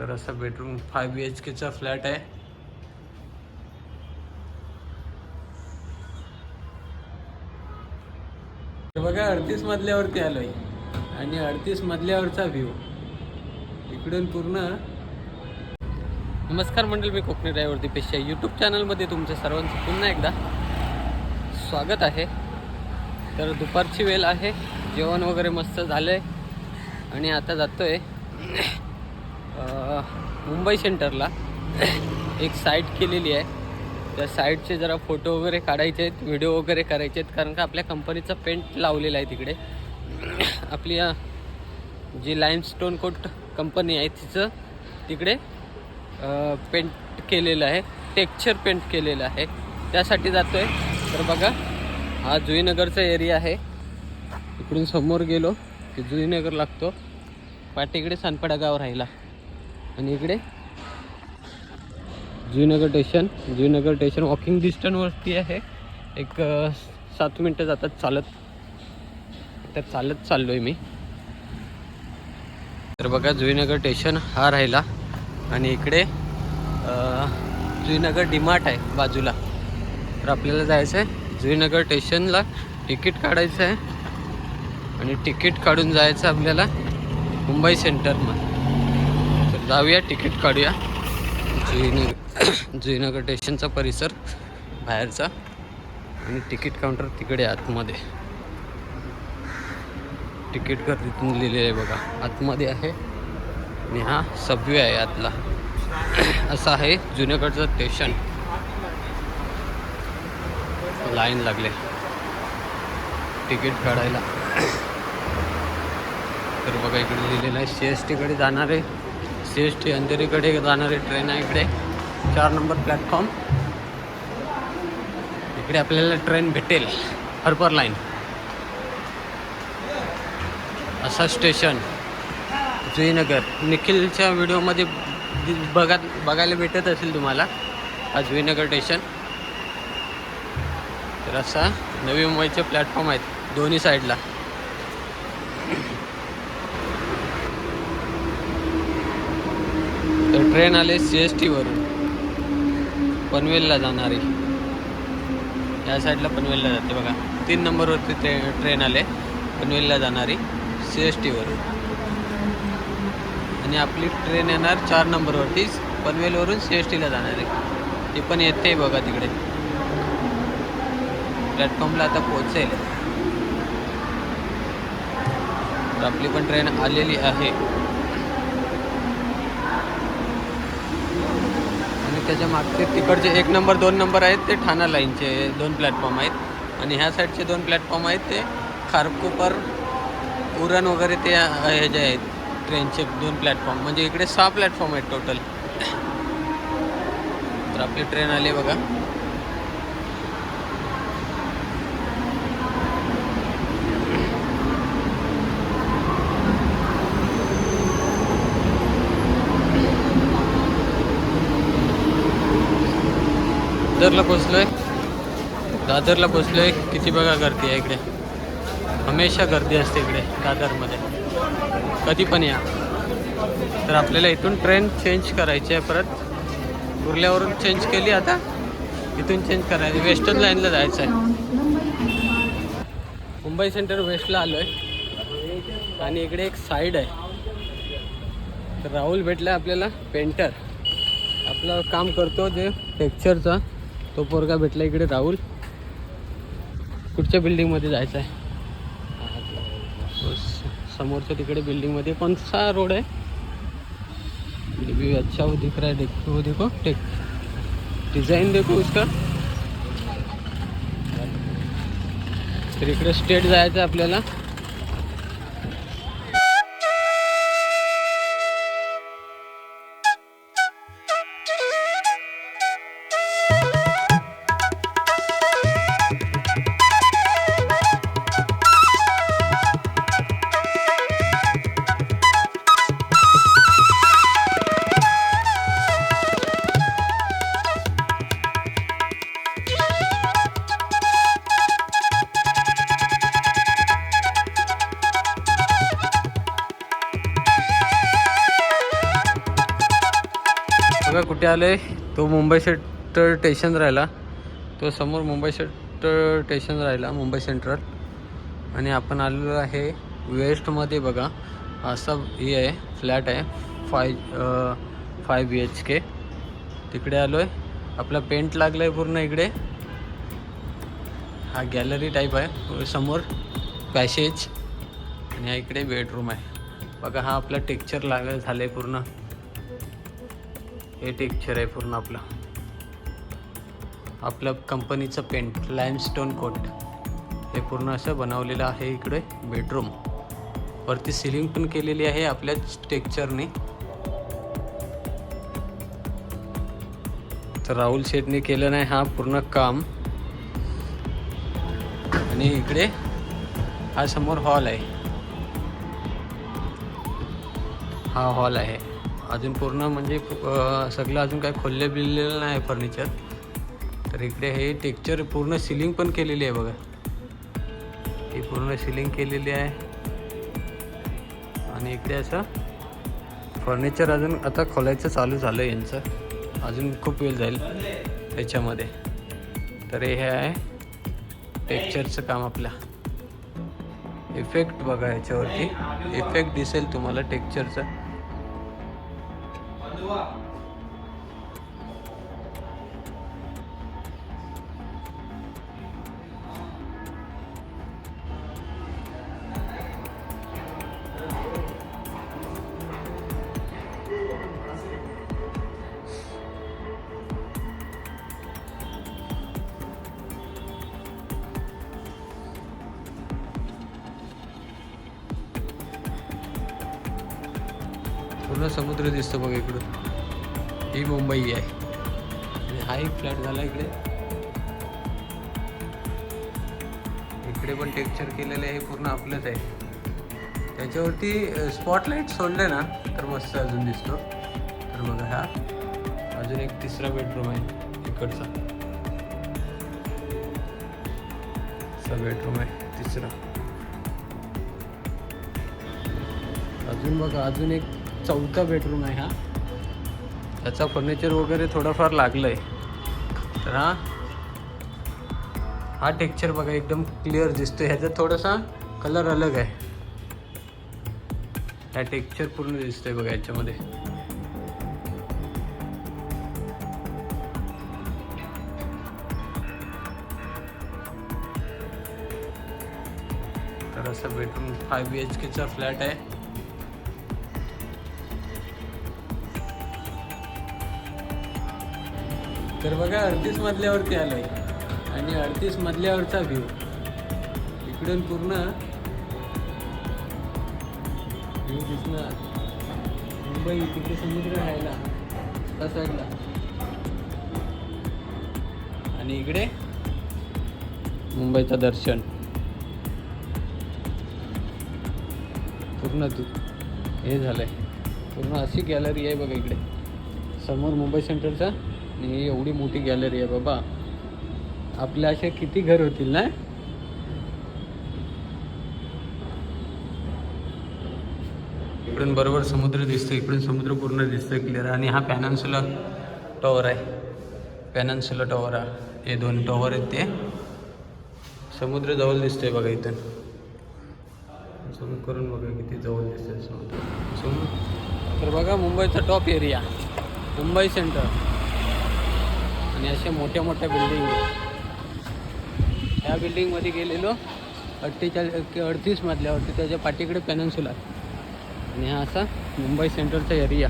तर असा bedroom five B H केचा फ्लॅट आहे. बघा अडतीस मजल्यावरती आलोय. आणि अडतीस मजल्यावरचा व्ह्यू इकडून पूर्ण. नमस्कार मंडळ मी कोकणी ड्रायव्हरती पेशा यूट्यूब चॅनलमध्ये तुमचं सर्वांचं पुन्हा एकदा स्वागत आहे. तर दुपारची वेळ आहे. जेवण वगैरे मस्त झालं आहे आणि आता जातो आहे मुंबई सेंटरला एक साईट केलेली आहे. त्या साईटचे जरा फोटो वगैरे काढायचे आहेत व्हिडिओ वगैरे करायचे आहेत कारण का आपल्या कंपनीचा पेंट लावलेला आहे तिकडे. आपली जी लाईमस्टोन कोट कंपनी आहे तिचं तिकडे पेंट केलेलं आहे टेक्चर पेंट केलेलं आहे. त्यासाठी जातो आहे तर बघा हा जुईनगरचा एरिया आहे. इकडून समोर गेलो की जुईनगर लागतो. पाठीकडे सानपाडा गाव राहिला. आणि इकडे? Juinagar station Juinagar station walking डिस्टन्सवरती आहे. एक सात मिनटं जातात चालत. तर चालत चाललो आहे मी. तर बघा जुईनगर स्टेशन हा राहिला. आणि इकडे जुईनगर डिमार्ट आहे बाजूला. तर आपल्याला जायचं आहे जुईनगर स्टेशनला तिकीट काढायचं आहे आणि तिकीट काढून जायचं आपल्याला मुंबई सेंटरमध्ये जाऊया तिकीट काढूया. जुईनगर जुईनगर स्टेशनचा परिसर बाहेरचा आणि तिकीट काउंटर तिकडे आतमध्ये. तिकीट गर्दीतून लिहिलेलं आहे बघा. आतमध्ये आहे आणि हा सबवे आहे आतला. असं आहे जुनेगडचं स्टेशन लाईन लागले. तिकीट काढायला. तर बघा इकडे लिहिलेलं आहे सी एस टीकडे जाणारे सी एस टी अंधेरीकडे जाणारी ट्रेन आहे इकडे. चार नंबर प्लॅटफॉर्म इकडे आपल्याला ट्रेन भेटेल. हर्पर लाईन असा स्टेशन जुईनगर निखिलच्या व्हिडिओमध्ये बघा बघायला भेटत असेल तुम्हाला. हा जुईनगर स्टेशन तर असा नवी मुंबईचे प्लॅटफॉर्म आहेत. दोन्ही साईडला तर ट्रेन आले सी एस टीवरून पनवेलला जाणारी. या साईडला पनवेलला जाते बघा. तीन नंबरवरती ते ट्रेन आले. पनवेलला जाणारी सी एस टीवरून आणि आपली ट्रेन येणार चार नंबरवरती पनवेलवरून सी एस टीला जाणारी. ती पण येते बघा तिकडे. प्लॅटफॉर्मला आता पोहोचेल. तर आपली पण ट्रेन आलेली आहे. त्याच्या मागचे तिकडचे एक नंबर दोन नंबर आहेत ते ठाणा लाईनचे दोन प्लॅटफॉर्म आहेत. आणि ह्या साईडचे दोन प्लॅटफॉर्म आहेत ते खारकोपर उरण वगैरे ते हे जे आहेत ट्रेनचे दोन प्लॅटफॉर्म. म्हणजे इकडे सहा प्लॅटफॉर्म आहेत टोटल तर आपली ट्रेन आली बघा. दादरला पोचलोय. दादरला पोचलोय. किती बघा गर्दी आहे इकडे. हमेशा गर्दी असते इकडे दादरमध्ये. कधी पण या. तर आपल्याला इथून ट्रेन चेंज करायची आहे परत. कुर्ल्यावरून चेंज केली आता. इथून चेंज करायची वेस्टर्न लाईनला जायचं आहे. मुंबई सेंटर वेस्टला आलो आहे आणि इकडे एक साईड आहे. तर राहुल भेटला आपल्याला. पेंटर आपलं काम करतो जे टेक्चरचा तो पोरगा भेटला इकडे राहुल. कुठच्या बिल्डिंगमध्ये जायचं आहे तो समोरच्या तिकडे बिल्डिंगमध्ये कोणता रोड आहे? ये अच्छा हो दिख रहा है देखो देखो टेक. डिज़ाइन देखो उसका. तर इकडे स्टेट जायचं आहे आपल्याला. बघा कुठे आले. तो मुंबई सेंटर स्टेशन राहिला. तो समोर मुंबई सेंटर स्टेशन राहिला मुंबई सेंट्रल. आणि आपण आलेलो आहे वेस्टमध्ये बघा. असा हे आहे फ्लॅट आहे five five B H K तिकडे आलो आहे आपला पेंट लागला आहे पूर्ण इकडे. हा गॅलरी टाईप आहे. समोर पॅसेज आणि हा इकडे बेडरूम आहे. बघा हा आपला टेक्चर लाग झालं आहे पूर्ण. हे टेक्चर आहे पूर्ण आपलं. आपलं कंपनीचं पेंट लाईमस्टोन कोट हे पूर्ण असं बनवलेलं आहे इकडे बेडरूम वरती सिलिंग पण केलेली आहे आपल्याच टेक्चरने तर राहुल शेठने केलं नाही हा पूर्ण काम. आणि इकडे हा समोर हॉल आहे. हा हॉल आहे. अजून पूर्ण म्हणजे सगळं अजून काय खोलले बिललेलं नाही आहे फर्निचर तर इकडे हे टेक्चर पूर्ण सिलिंग पण केलेली आहे बघा. ही पूर्ण सिलिंग केलेली आहे. आणि इकडे असं फर्निचर अजून आता खोलायचं चालू झालं यांचं. अजून खूप वेळ जाईल त्याच्यामध्ये. तर हे आहे टेक्चरचं काम आपलं. इफेक्ट बघा याच्यावरती. इफेक्ट दिसेल तुम्हाला टेक्चरचा 走啊 पूर्ण समुद्र दिसतो बघा इकडून. ही मुंबई आहे. आणि हा एक फ्लॅट झाला इकडे. इकडे पण टेक्चर केलेलं आहे हे पूर्ण आपलंच आहे. त्याच्यावरती स्पॉटलाईट सोडले ना तर मस्त अजून दिसतो. तर बघा हा. अजून एक तिसरा बेडरूम आहे इकडचा. बेडरूम आहे तिसरा. अजून बघा अजून एक चौथा बेडरूम आहे हा. त्याचा फर्निचर वगैरे थोडंफार लागलं आहे तर हा हा टेक्चर बघा एकदम क्लिअर दिसतो ह्याचा थोडासा कलर अलग आहे. हा टेक्चर पूर्ण दिसतोय बघा याच्यामध्ये. तर असं बेडरूम फाय बी एच केचा फ्लॅट आहे. तर बघा अडतीस मजल्यावरती आलोय. आणि अडतीस मजल्यावरचा व्ह्यू इकडून पूर्ण व्ह्यू दिसणार. मुंबई तिथे समुद्र राहायला त्या साईडला आणि इकडे मुंबईचं दर्शन. पूर्ण तू हे झालंय. पूर्ण अशी गॅलरी आहे बघा इकडे. समोर मुंबई सेंट्रलचा आणि एवढी मोठी गॅलरी आहे बाबा. आपल्या अशा किती घर होतील ना? इकडून बरोबर समुद्र दिसतो इकडून समुद्र पूर्ण दिसतोय क्लिअर आणि हा पॅनन्सुला टॉवर आहे. पॅनन्सुला टॉवर हा. हे दोन टॉवर आहेत ते. समुद्र जवळ दिसतोय बघा इथून झूम करून बघा किती जवळ दिसतोय समुद्र. समुद्र तर बघा मुंबईचा टॉप एरिया मुंबई सेंटर आणि अशा मोठ्या मोठ्या बिल्डिंग ह्या बिल्डिंगमध्ये गेलेलो अठ्ठेचाळीस अडतीस मधल्यावरती त्याच्या पाठीकडे पॅनन्सुला आणि हा असा मुंबई सेंट्रलचा एरिया